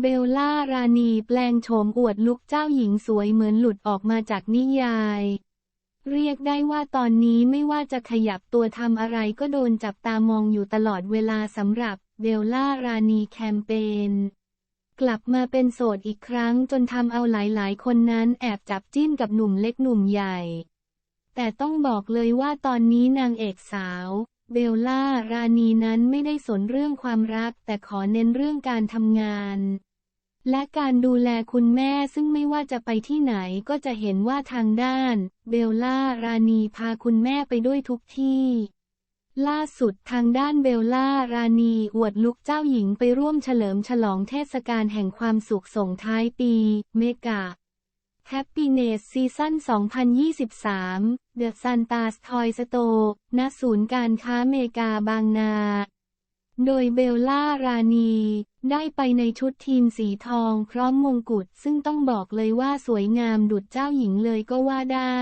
เบลล่ารานีแปลงโฉมอวดลุกเจ้าหญิงสวยเหมือนหลุดออกมาจากนิยาย เรียกได้ว่าตอนนี้ไม่ว่าจะขยับตัวทำอะไรก็โดนจับตามองอยู่ตลอดเวลาสำหรับเบลล่ารานีแคมเปญกลับมาเป็นโสดอีกครั้งจนทำเอาหลายๆ คนนั้นแอบจับจิ้นกับหนุ่มเล็กหนุ่มใหญ่ แต่ต้องบอกเลยว่าตอนนี้นางเอกสาว เบลล่ารานีนั้นไม่ได้สนเรื่องความรักแต่ขอเน้นเรื่องการทำงาน และการดูแลคุณแม่ซึ่งไม่ว่าจะไปที่ไหนก็จะเห็นว่าทางด้าน เบลล่ารานีพาคุณแม่ไปด้วยทุกที่ ล่าสุดทางด้านเบลล่ารานีอวดลุกเจ้าหญิงไปร่วมเฉลิมฉลองเทศกาลแห่งความสุขส่งท้ายปี เมกา Happiness Season 2023 The Santa Toy Store ณ ศูนย์การค้าเมกาบางนา โดยเบลล่ารานีได้ไปในชุดทีมสีทองพร้อมมงกุฎซึ่งต้องบอกเลยว่าสวยงามดุจเจ้าหญิงเลยก็ว่าได้